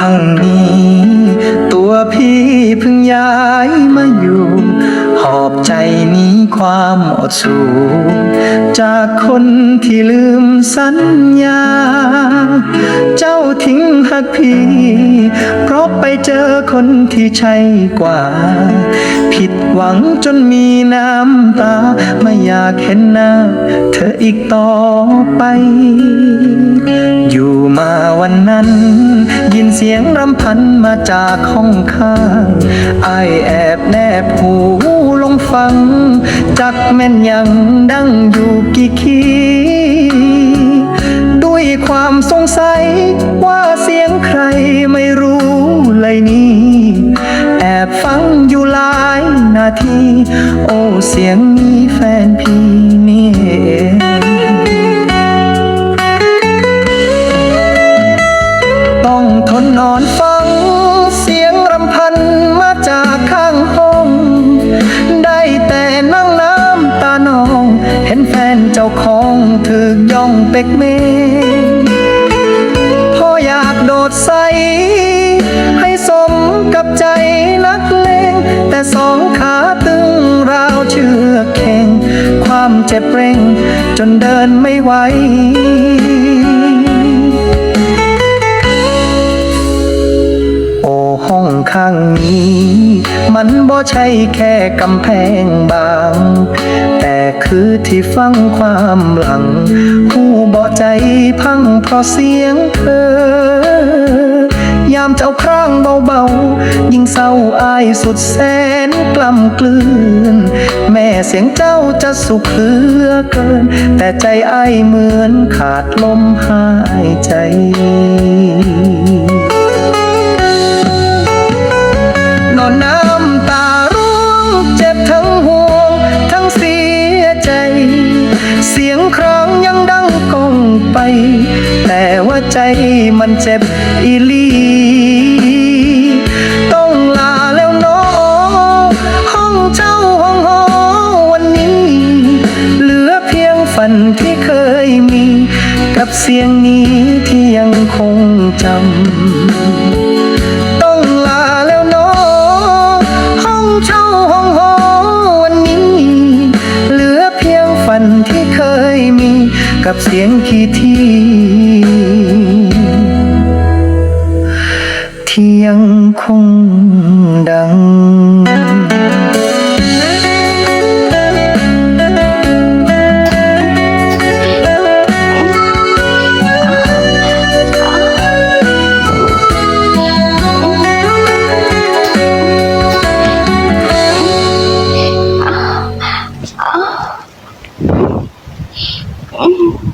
ห้อง ย้ายมาอยู่ หอบใจนี้ความอดสูจากคนที่ลืมสัญญา เจ้าทิ้งหักพี่ เพราะไปเจอคนที่ใช่กว่า ผิดหวังจนมีน้ำตา ไม่อยากเห็นหน้า เธออีกต่อไป อยู่มาวันนั้น เสียงรำพันมาจากห้องข้างไอแอบแนบหูลงฟัง จักแม่นยังดังอยู่กี่คีด้วยความสงสัยว่าเสียงใครไม่รู้เลยนี่แอบฟังอยู่หลายนาที โอ้เสียงนี้แฟนพี่ เห็นแฟนเจ้าของถึกย่องเป็กเมพออยากโดดใส ให้สมกับใจนักเลง แต่สองขาตึงราวเชือกแข็งความเจ็บเร่ง จนเดินไม่ไหวโอห้องข้างนี้ มันบ่ใช่แค่กำแพงบาง อที่ฟังความหลัง หูบ่ใจพังเพราะเสียงเธอยามเจ้าคร่างเบาๆ ยิ่งเศร้าอายสุดแสนกล้ำกลืน แม่เสียงเจ้าจะสุขเหลือเกิน แต่ใจอายเหมือนขาดลมหายใจนอนน้ำ เจ็บอีลีต้องลาแล้วเน้องห้องเช่าห้องหอวันนี้ เหลือเพียงฝันที่เคยมี กับเสียงนี้ที่ยังคงจำต้องลาแล้วเน้องห้องเช่าห้องหอวันนี้ เหลือเพียงฝันที่เคยมี กับเสียงที่ที่ ยังคงดัง Oh.